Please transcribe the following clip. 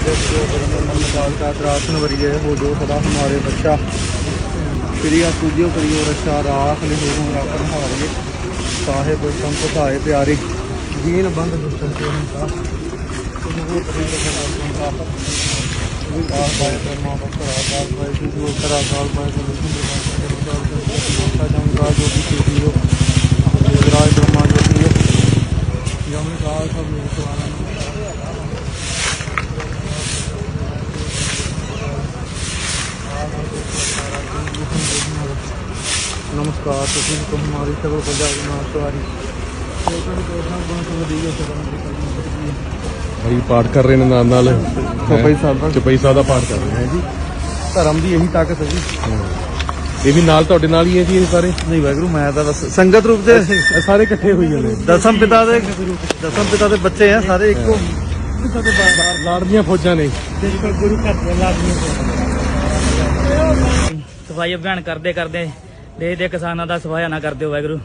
दे जो ब्रह्म काल का त्रासन वरिये हो जो सदा हमारे बच्चा प्रिया पूज्यो करियो रक्षा राख ले हो राखन हारिए साहेब संत सहाय प्यारे दीन बंद दुष्टन के हंता तुमको करियो सदा संता विकास पाए ब्रह्मा बक्रा काल पाए जो करा ਨਮਸਕਾਰ ਤੁਸੀਂ ਕੁਮਾਰੀ ਸਗਲ ਪੰਜਾਬ ਨਾਲ ਸਵਾਰੀ। ਹਰੀ ਪਾਠ ਕਰ ਰਹੇ ਨੇ ਨਾਲ ਨਾਲ। ਚਪਈ ਸਾਹਿਬ ਦਾ। ਚਪਈ ਸਾਹਿਬ ਦਾ ਪਾਠ ਕਰ ਰਹੇ ਹਾਂ ਜੀ। ਧਰਮ ਦੀ ਇਹੀ ਤਾਕਤ ਹੈ ਜੀ। ਇਹ ਵੀ ਨਾਲ ਤੁਹਾਡੇ ਨਾਲ ਹੀ ਹੈ ਜੀ ਇਹ ਸਾਰੇ? ਨਹੀਂ ਵੈਗਰੂ ਮੈਂ ਤਾਂ ਬਸ ਸੰਗਤ ਰੂਪ ਦੇ ਸਾਰੇ ਇਕੱਠੇ ਹੋਈ ਜਾਂਦੇ ਦਸਮ ਪਿਤਾ ਦੇ ਦਸਮ ਪਿਤਾ ਦੇ ਬੱਚੇ ਆ ਸਾਰੇ ਇੱਕੋ। ਲਾੜੀਆਂ ਫੌਜਾਂ ਨੇ। ਗੁਰੂ ਘਰ ਦੇ ਲਾੜੀਆਂ ਸਫ਼ਾਈ ਅਭਿਆਨ ਕਰਦੇ ਕਰਦੇ ਦੇ ਦੇ ਕਿਸਾਨਾਂ ਦਾ ਸਫਾਇਆ ਨਾ ਕਰਦੇ ਹੋ ਵਾਹਿਗੁਰੂ।